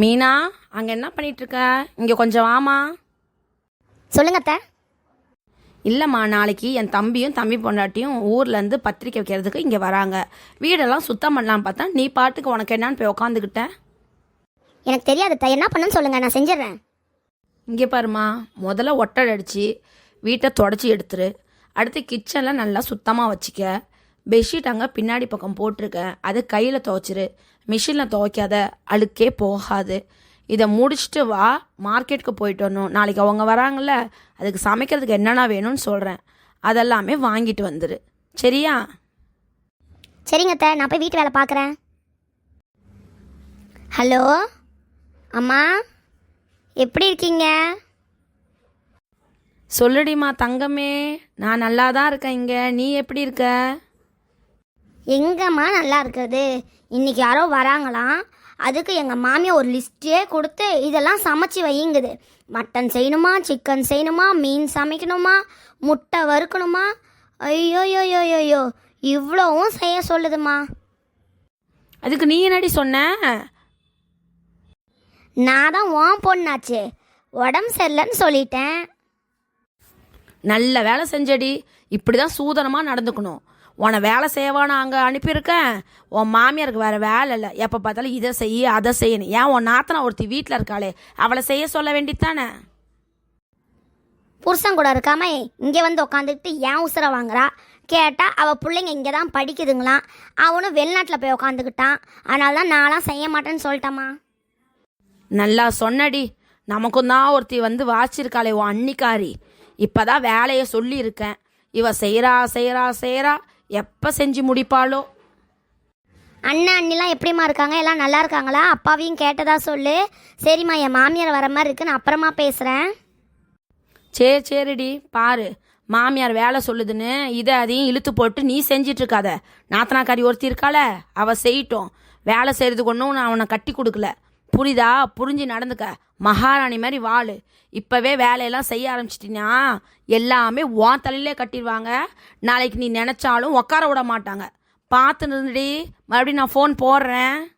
மீனா அங்கே என்ன பண்ணிட்டு இருக்க இங்கே கொஞ்சம் வாமா. சொல்லுங்க அத்தை. இல்லைம்மா நாளைக்கு என் தம்பியும் தம்பி பொண்டாட்டியும் ஊர்லேருந்து பத்திரிக்கை வைக்கிறதுக்கு இங்கே வராங்க. வீடெல்லாம் சுத்தம் பண்ணலான்னு பார்த்தா நீ பாட்டுக்கு உனக்கு என்னன்னு போய் உக்காந்துக்கிட்ட எனக்கு தெரியாது அத்தை. என்ன பண்ணுன்னு சொல்லுங்க நான் செஞ்சிடுறேன். இங்கே பாருமா முதல்ல ஒட்டடை அடித்து வீட்டை தொடச்சி எடுத்துரு. அடுத்து கிச்சனில் நல்லா சுத்தமாக வச்சுக்க. பெட்ஷீட் அங்கே பின்னாடி பக்கம் போட்டிருக்கேன். அதை கையில் துவைச்சிரு. மிஷினில் துவைக்காத அழுக்கே போகாது. இதை முடிச்சுட்டு வா மார்க்கெட்டுக்கு போயிட்டு வரணும். நாளைக்கு அவங்க வராங்கல்ல அதுக்கு சமைக்கிறதுக்கு என்னென்ன வேணும்னு சொல்கிறேன் அதெல்லாமே வாங்கிட்டு வந்துரு. சரியா? சரிங்க அத்தை நான் போய் வீட்டு வேலை பார்க்குறேன். ஹலோ? அம்மா? எப்படி இருக்கீங்க? சொல்லுடிமா தங்கமே நான் நல்லா தான் இருக்கேன் இங்கே. நீ எப்படி இருக்க? எங்கம்மா நல்லா இருக்குது? இன்னைக்கு யாரோ வராங்களாம். அதுக்கு எங்கள் மாமியார் ஒரு லிஸ்ட்டே கொடுத்து இதெல்லாம் சமைச்சு வையுங்குது. மட்டன் செய்யணுமா சிக்கன் செய்யணுமா மீன் சமைக்கணுமா முட்டை வறுக்கணுமா? ஐயோயோயோயோயோ இவ்வளவும் செய்ய சொல்லுதுமா. அதுக்கு நீ என்னடி சொன்ன? நான் தான் உன் பொண்ணாச்சு. உடம்பு சரியில்லைன்னு சொல்லிட்டேன். நல்ல வேலை செஞ்சடி. இப்படி தான் சூதனமாக நடந்துக்கணும். உன்னை வேலை செய்யவான அங்கே அனுப்பியிருக்கேன். உன் மாமியாருக்கு வேறு வேலை இல்லை. எப்போ பார்த்தாலும் இதை செய்ய அதை செய்யணும் ஏன் உன் நாத்தனா ஒருத்தி வீட்டில் இருக்காளே அவளை செய்ய சொல்ல வேண்டித்தானே புருஷன் கூட இருக்காம இங்கே வந்து உட்காந்துக்கிட்டு ஏன் உசுரை வாங்குறா? கேட்டால் அவள் பிள்ளைங்க இங்கே தான் படிக்குதுங்களாம். அவனும் வெளிநாட்டில் போய் உட்காந்துக்கிட்டான் அதனால தான் நான்லாம் செய்ய மாட்டேன்னு சொல்லிட்டேம்மா. நல்லா சொன்னடி. நமக்கும் தான் ஒருத்தி வந்து வாச்சிருக்காளே உன் அன்னிக்காரி. இப்போதான் வேலையை சொல்லியிருக்கேன். இவ செய்கிறா செய்கிறா செய்கிறா எப்போ செஞ்சு முடிப்பாளோ? அண்ணன் அண்ணிலாம் எப்படிம்மா இருக்காங்க? எல்லாம் நல்லா இருக்காங்களா? அப்பாவையும் கேட்டதா சொல்லு. சரிம்மா என் மாமியார் வர மாதிரி இருக்கு. நான் அப்புறமா பேசுகிறேன் சரி சரிடி. பாரு. மாமியார் வேலை சொல்லுதுன்னு இதை அதையும் இழுத்து போட்டு நீ செஞ்சிட்டு இருக்காத நாத்தனாக்காரி ஒருத்தி இருக்காள அவ செய்யட்டும். வேலை செய்யறதுக்கு ஒன்றும் நான் அவனை கட்டி கொடுக்கல. புரியுதா? புரிஞ்சு நடந்துக்க. மகாராணி மாதிரி வாழு. இப்போவே வேலையெல்லாம் செய்ய ஆரம்பிச்சிட்டினா எல்லாமே உன் தலையிலே கட்டிடுவாங்க நாளைக்கு நீ நினச்சாலும் உட்கார விட மாட்டாங்க. பார்த்துன்னு இருந்துடி. மறுபடியும் நான் ஃபோன் போடுறேன்.